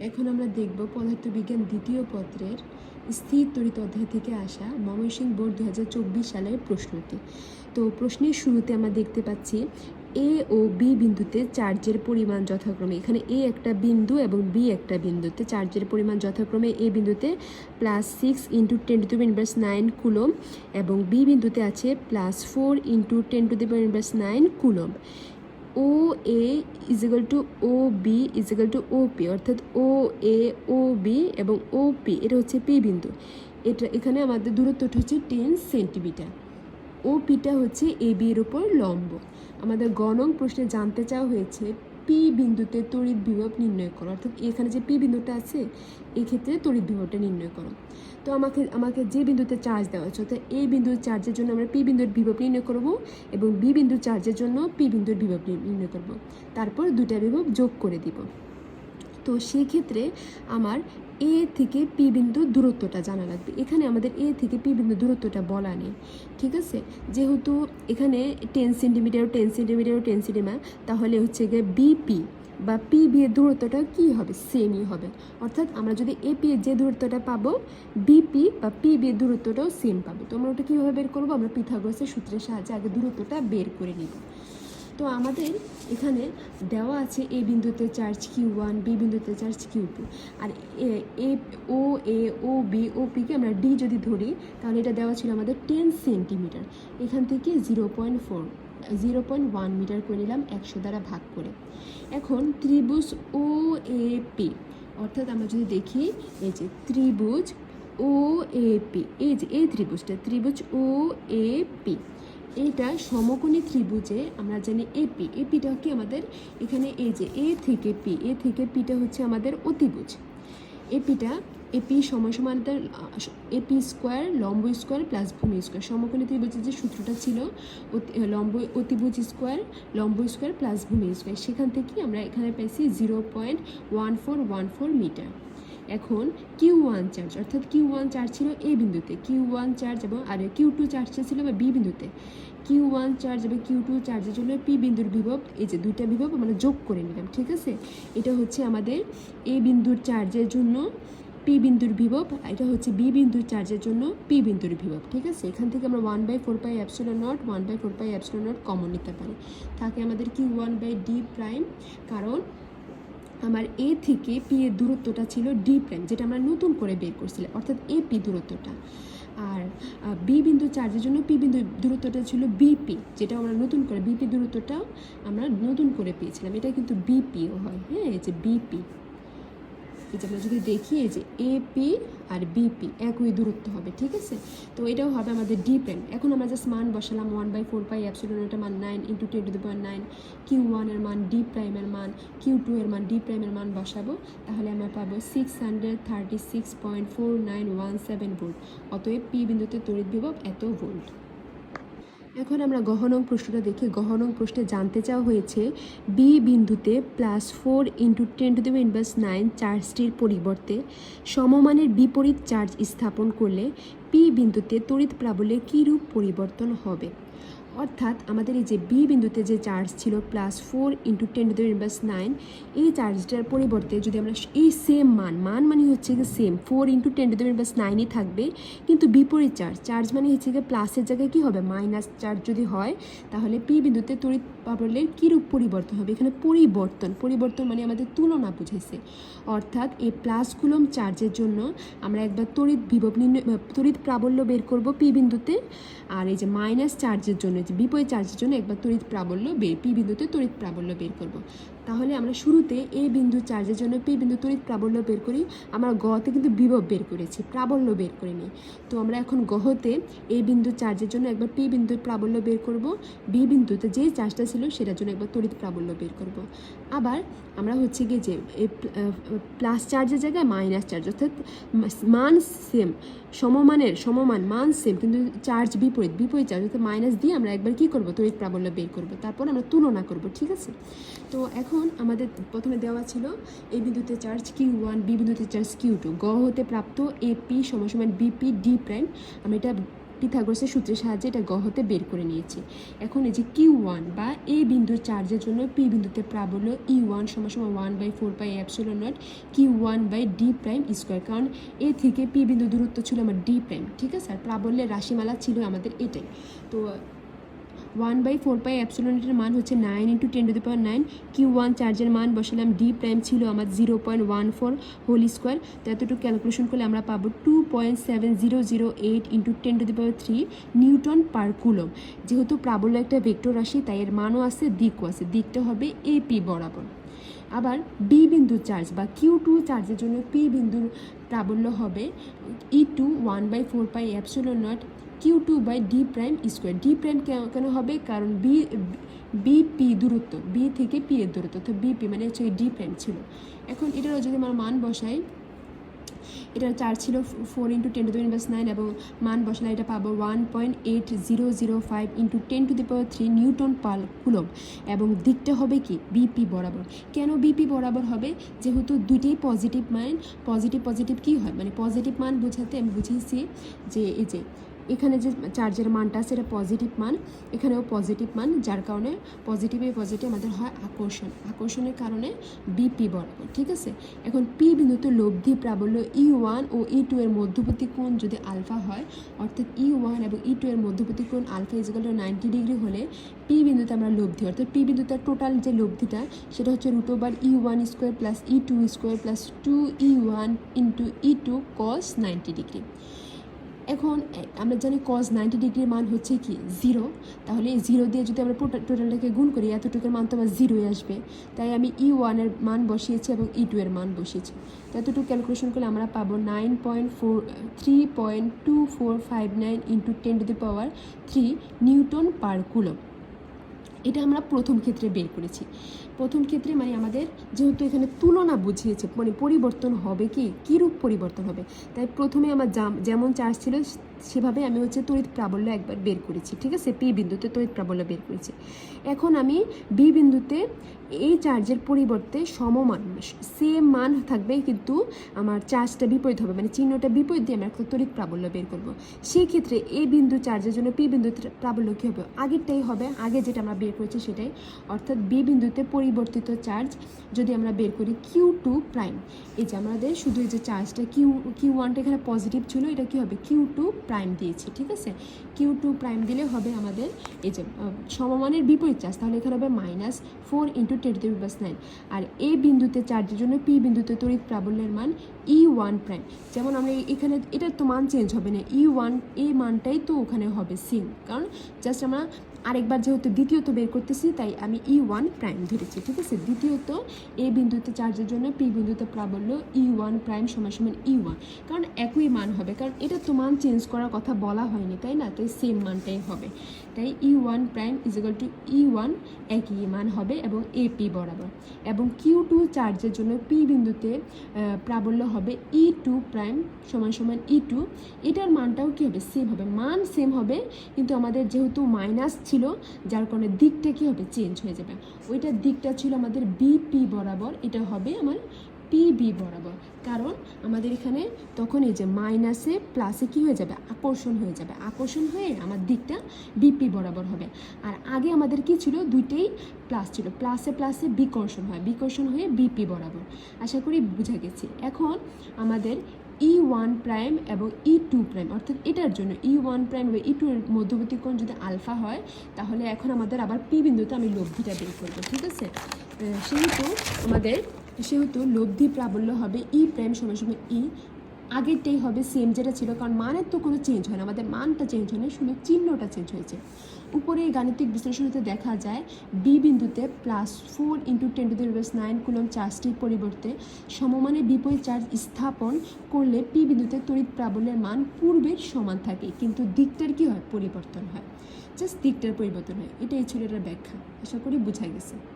এখন আমরা দেখব পদার্থবিজ্ঞান দ্বিতীয় পত্রের স্থির তড়িৎ অধ্যায় থেকে আসা ময়মনসিংহ বোর্ড দু হাজার চব্বিশ সালের প্রশ্নটি। তো প্রশ্নের শুরুতে আমরা দেখতে পাচ্ছি এ ও বি বিন্দুতে চার্জের পরিমাণ যথাক্রমে, এখানে এ একটা বিন্দু এবং বি একটা বিন্দুতে চার্জের পরিমাণ যথাক্রমে এ বিন্দুতে plus six into ten to inverse nine coulomb এবং বি বিন্দুতে আছে plus four into ten to the inverse nine coulomb O A equal to O B equal to O P অর্থাৎ ও এ ও বি এবং O P এটা হচ্ছে P বিন্দু। এটা, এখানে আমাদের দূরত্বটা হচ্ছে টেন সেন্টিমিটার ও পিটা হচ্ছে এ বির উপর লম্ব। আমাদের গণং প্রশ্নে জানতে চাওয়া হয়েছে পি বিন্দুতে তড়িৎ বিভব নির্ণয় করো। অর্থাৎ এখানে যে পি বিন্দুটা আছে এই ক্ষেত্রে তড়িৎ বিভবটা নির্ণয় করো। তো আমাকে আমাকে যে বিন্দুতে চার্জ দেওয়া হচ্ছে অর্থাৎ এই বিন্দুর চার্জের জন্য আমরা পি বিন্দুর বিভব নির্ণয় করব এবং বি বিন্দুর চার্জের জন্য পি বিন্দুর বিভব নির্ণয় করব। তারপর দুটা বিভব যোগ করে দিব। তো সেক্ষেত্রে আমার এ থেকে পি বিন্দু দূরত্বটা জানা লাগবে। এখানে আমাদের এ থেকে পি বিন্দু দূরত্বটা বলা নেই, ঠিক আছে? যেহেতু এখানে ten centimetre ten centimetre ten centimetre তাহলে হচ্ছে গিয়ে বিপি বা পি বি এর দূরত্বটা কী হবে? সেমই হবে। অর্থাৎ আমরা যদি এ পি এর যে দূরত্বটা পাবো বিপি বা পি বি এর দূরত্বটাও সেম পাবো। তো আমরা ওটা কীভাবে বের করব? আমরা পিথাগোরাসের সূত্রের সাহায্যে আগে দূরত্বটা বের করে নিব। তো আমাদের এখানে দেওয়া আছে এ বিন্দুতে চার্জ কিউ ওয়ান বি বিন্দুতে charge Q two R A O A, O B O পিকে আমরা ডি যদি ধরি, তাহলে এটা দেওয়া ছিল আমাদের টেন সেন্টিমিটার এখান থেকে zero point four zero point one metre করে নিলাম একশো দ্বারা ভাগ করে। এখন ত্রিভুজ ও, এ পি অর্থাৎ আমরা যদি দেখি, এই যে ত্রিভুজ ও, এ পি এই যে, এই ত্রিভুজটা, ত্রিভুজ ও, এ পি এইটা সমকোণী ত্রিভুজে আমরা জানি এপি এপিটা কি আমাদের এখানে এই যে এ থেকে পি এ থেকে পিটা হচ্ছে আমাদের অতিভুজ। এপিটা এপি সময় সমান্তর এপি স্কোয়ার লম্ব স্কোয়ার প্লাস ভূমি স্কোয়ার সমকোণী ত্রিভুজের যে সূত্রটা ছিল লম্ব অতিভুজ স্কোয়ার লম্ব স্কোয়ার প্লাস ভূমি স্কোয়ার সেখান থেকে আমরা এখানে পেয়েছি zero point one four one four metre এখন কিউ ওয়ান চার্জ অর্থাৎ কিউ ওয়ান চার্জ ছিল এ বিন্দুতে কিউ ওয়ান চার্জ এবং আর কিউ টু চার্জটা ছিল বা বি বিন্দুতে। কিউ ওয়ান চার্জ এবং কিউ টু চার্জের জন্য পি বিন্দুর বিভব, এই যে দুইটা বিভব আমরা যোগ করে নিলাম, ঠিক আছে? এটা হচ্ছে আমাদের এ বিন্দুর চার্জের জন্য পি বিন্দুর বিভব এটা হচ্ছে বি বিন্দুর চার্জের জন্য পি বিন্দুর বিভব, ঠিক আছে? এখান থেকে আমরা one by four pi epsilon nought one by four pi epsilon nought common নিতে পারি। থাকে আমাদের Q one by D prime কারণ আমার এ থেকে পি এর দূরত্বটা ছিল ডি প্রাইম, যেটা আমরা নতুন করে বের করছিলাম অর্থাৎ এ পি দূরত্বটা। আর বি বিন্দু চার্জের জন্য পি বিন্দু দূরত্বটা ছিল বিপি যেটা আমরা নতুন করে বিপি দূরত্বটাও আমরা নতুন করে পেয়েছিলাম। এটা কিন্তু বিপিও হয় হ্যাঁ এই যে বিপি যে আমরা যদি দেখি যে এপি আর বিপি একই দূরত্ব হবে, ঠিক আছে? তো এটাও হবে আমাদের ডি প্রাইম এখন আমরা জাস্ট মান বসালাম one by four pi epsilon এটা মান nine into ten to the nine Q ওয়ানের মান ডি প্রাইমের মান কিউ টু এর মান ডি প্রাইমের মান বসাবো, তাহলে আমরা পাবো six hundred thirty six point four nine one seven volt অতএব পি বিন্দুতে তড়িৎ বিভব এত ভোল্ট এখন আমরা গহনং প্রশ্নটা দেখি। গহনং প্রশ্নে জানতে চাওয়া হয়েছে বি বিন্দুতে plus four into ten to দেবে ইনভার্স নাইন চার্জটির পরিবর্তে সমমানের বিপরীত চার্জ স্থাপন করলে পি বিন্দুতে তড়িৎ প্রাবল্যে কীরূপ পরিবর্তন হবে? অর্থাৎ আমাদের এই যে বি বিন্দুতে যে চার্জ ছিল plus four into ten to the inverse nine এই চার্জটার পরিবর্তে যদি আমরা এই সেম মান মান মানে হচ্ছে গিয়ে same four into ten to the inverse নাইনই থাকবে, কিন্তু বিপরীত চার্জ চার্জ মানে হচ্ছে গিয়ে প্লাসের জায়গায় কী হবে? মাইনাস চার্জ যদি হয়, তাহলে পি বিন্দুতে তড়িৎ প্রাবল্যের কীরূপ পরিবর্তন হবে? এখানে পরিবর্তন পরিবর্তন মানে আমাদের তুলনা বুঝেছে অর্থাৎ এই প্লাস কুলম চার্জের জন্য আমরা একবার তড়িৎ বিভব নির্ণয়, তড়িৎ প্রাবল্য বের করব পি বিন্দুতে, আর এই যে মাইনাস চার্জের জন্য যে বিপরীত চার্জের জন্য একবার তড়িৎ প্রাবল্য বের পি বিন্দুতে তড়িৎ প্রাবল্য বের করব। তাহলে আমরা শুরুতে এ বিন্দু চার্জের জন্য পি বিন্দু তড়িৎ প্রাবল্য বের করি। আমরা গতে কিন্তু বিভব বের করেছি, প্রাবল্য বের করিনি। তো আমরা এখন গহতে এ বিন্দু চার্জের জন্য একবার পি বিন্দুর প্রাবল্য বের করব। বি বিন্দুতে যে চার্জটা ছিল সেটার জন্য একবার তড়িৎ প্রাবল্য বের করব। আবার আমরা হচ্ছে গিয়ে যে প্লাস চার্জের জায়গায় মাইনাস চার্জ, অর্থাৎ মান সেম, সমমানের সমমান, মান সেম, কিন্তু চার্জ বিপরীত বিপরীত চার্জ, অর্থাৎ মাইনাস দিয়ে আমরা একবার কী করব? তড়িৎ প্রাবল্য বের করব। তারপর আমরা তুলনা করব, ঠিক আছে? তো এখন আমাদের প্রথমে দেওয়া ছিল এই বিন্দুতে চার্জ কিউ ওয়ান বি বিন্দুতে চার্জ কিউ টু গ হতে প্রাপ্ত এপি সমান বিপি ডি প্রাইম আমরা এটা পিথাগোরাসের সূত্রের সাহায্যে এটা গ হতে বের করে নিয়েছি। এখন এই যে কিউ ওয়ান বা এ বিন্দুর চার্জের জন্য পি বিন্দুতে প্রাবল্য ই ওয়ান সমান সমান one by four by epsilon nought Q one by D prime square কারণ এ থেকে পি বিন্দু দূরত্ব ছিল আমার ডি প্রাইম ঠিক আছে? আর প্রাবল্যের রাশিমালা ছিল আমাদের এটাই তো ওয়ান বাই ফোর পাই অ্যাপসিলনের মান হচ্ছে nine into ten to the power nine Q one চার্জের মান বসালাম ডি প্রাইম ছিল আমার zero point one four whole square তো এতটুকু ক্যালকুলেশন করলে আমরা পাবো two point seven zero zero eight into ten to the power three newton per coulomb যেহেতু প্রাবল্য একটা ভেক্টর রাশি, তাই এর মানও আছে, দিকও আছে, দিকটা হবে এপি বরাবর। আবার বি বিন্দুর চার্জ বা কিউ টু চার্জের জন্য পি বিন্দুর প্রাবল্য হবে E two one by four pi epsilon nought Q two by D prime square D prime কেন হবে? কারণ বি বিপি দূরত্ব বি থেকে পি এর দূরত্ব তো বিপি মানে হচ্ছে ডি প্রাইম ছিল। এখন এটারও যদি আমার মান বসাই, এটার চার্জ ছিল four into ten to the inverse nine এবং মান বসালে এটা পাবো one point eight zero zero five into ten to the power three newton per coulomb এবং দিকটা হবে কি? বিপি বরাবর। কেন বিপি বরাবর হবে? যেহেতু দুইটাই পজিটিভ মান পজিটিভ পজিটিভ কী হয়? মানে পজিটিভ মান বোঝাতে আমি বুঝিয়েছি যে এই যে এখানে যে চার্জের মানটা এটা পজিটিভ মান। এখানেও পজিটিভ মান, যার কারণে পজিটিভে পজিটিভ আমাদের হয় আকর্ষণ। আকর্ষণের কারণে বিপি বরাবর, ঠিক আছে? এখন পি বিন্দুতে লব্ধি প্রাবল্য ই ওয়ান ও ই টু এর মধ্যবর্তী কোণ যদি আলফা হয়, অর্থাৎ ই ওয়ান এবং ই টু এর মধ্যবর্তী কোণ alpha equal to ninety degree হলে পি বিন্দুতে আমরা লব্ধি, অর্থাৎ পি বিন্দুতে টোটাল যে লব্ধিটা, সেটা হচ্ছে root over E one square plus E two square plus two E one into E two cos ninety degree এখন আমরা জানি কজ নাইনটি ডিগ্রির মান হচ্ছে কি জিরো তাহলে এই জিরো দিয়ে যদি আমরা টোটালটাকে গুণ করি, এতটুকুর মান তো আমার জিরোই আসবে। তাই আমি ই ওয়ানের মান বসিয়েছি এবং ই টু এর মান বসিয়েছি। তো এতটুকু ক্যালকুলেশন করলে আমরা পাবো nine point four three point two four five nine into ten to the power three newton per coulomb এটা আমরা প্রথম ক্ষেত্রে বের করেছি। প্রথম ক্ষেত্রে মানে আমাদের যেহেতু এখানে তুলনা বুঝিয়েছে মানে পরিবর্তন হবে কি? কীরূপ পরিবর্তন হবে? তাই প্রথমে আমার যেমন চার্জ ছিল সেভাবে আমি হচ্ছে তড়িৎ প্রাবল্য একবার বের করেছি, ঠিক আছে? পি বিন্দুতে তড়িৎ প্রাবল্য বের করেছি। এখন আমি বি বিন্দুতে এই চার্জের পরিবর্তে সমমান সেম মান থাকবে কিন্তু আমার চার্জটা বিপরীত হবে মানে চিহ্নটা বিপরীত দিয়ে আমি একটা তড়িৎ প্রাবল্য বের করব। সেই ক্ষেত্রে এ বিন্দু চার্জের জন্য পি বিন্দুতে প্রাবল্য কী হবে? আগেরটাই হবে, আগে যেটা আমরা বের করেছি সেটাই। অর্থাৎ বি বিন্দুতে পরিবর্তিত চার্জ যদি আমরা বের করি কিউ টু প্রাইম এই যে আমাদের শুধু এই যে চার্জটা কিউ কিউ ওয়ানটা এখানে পজিটিভ ছিল, এটা কি হবে? কিউ টু প্রাইম দিয়েছি, ঠিক আছে? কিউ টু প্রাইম দিলে হবে আমাদের এই যে সমমানের বিপরীত চার্জ, তাহলে এখানে হবে minus four into ten to plus nine R A বিন্দুতে চার্জের জন্য পি বিন্দুতে তড়িৎ প্রাবল্যের মান ই ওয়ান প্রাইম যেমন আমরা এখানে, এটার তো মান চেঞ্জ হবে না। ই ওয়ান এই মানটাই তো ওখানে হবে সেম কারণ জাস্ট আমরা আরেকবার যেহেতু দ্বিতীয়ত বের করতেছি, তাই আমি ই ওয়ান প্রাইম ধরেছি, ঠিক আছে? দ্বিতীয়ত এ বিন্দুতে চার্জের জন্য পি বিন্দুতে প্রাবল্য ই ওয়ান প্রাইম সমান সমান ই ওয়ান কারণ একই মান হবে, কারণ এটা তো মান চেঞ্জ করার কথা বলা হয়নি, তাই না? তাই সেম মানটাই হবে। তাই E one prime equal to E one একই মান হবে এবং এ পি বরাবর। এবং কিউ টু চার্জের জন্য পি বিন্দুতে প্রাবল্য হবে ই টু প্রাইম সমান সমান ই টু এটার মানটাও কী হবে? সেম হবে। মান সেম হবে, কিন্তু আমাদের যেহেতু মাইনাস ছিল, যার কারণে দিকটা কী হবে? চেঞ্জ হয়ে যাবে। ওইটার দিকটা ছিল আমাদের বিপি বরাবর। এটা হবে আমার পিবি বরাবর। কারণ আমাদের এখানে তখন এই যে মাইনাসে প্লাসে কি হয়ে যাবে? আকর্ষণ হয়ে যাবে। আকর্ষণ হয়ে আমার দিকটা বিপি বরাবর হবে। আর আগে আমাদের কি ছিল? দুইটাই প্লাস ছিল। প্লাসে প্লাসে বিকর্ষণ হয়। বিকর্ষণ হয়ে বিপি বরাবর। আশা করি বুঝা গেছে। এখন আমাদের ই ওয়ান প্রাইম এবং ই টু প্রাইম অর্থাৎ এটার জন্য ই ওয়ান প্রাইম এবং ই টু এর মধ্যবর্তী কোণ যদি আলফা হয়, তাহলে এখন আমাদের আবার পি বিন্দুতে আমি লব্ধিটা বের করব, ঠিক আছে? সেহেতু আমাদের, সেহেতু লব্ধি প্রাবল্য হবে ই প্রাইম সময় সময় ই আগেরটাই হবে সেম যেটা ছিল, কারণ মানের তো কোনো চেঞ্জ হয় না, আমাদের মানটা চেঞ্জ হয় না, শুধু চিহ্নটা চেঞ্জ হয়েছে। উপরে গাণিতিক বিশ্লেষণতে দেখা যায় বি বিন্দুতে plus four into ten to the nine coulomb চার্জটির পরিবর্তে সমমানে বিপরীত চার্জ স্থাপন করলে পি বিন্দুতে তড়িৎ প্রাবল্যের মান পূর্বের সমান থাকে, কিন্তু দিকটার কী হয়? পরিবর্তন হয়। জাস্ট দিকটার পরিবর্তন হয়। এটাই ছিল এটার ব্যাখ্যা। আশা করি বোঝা গেছে।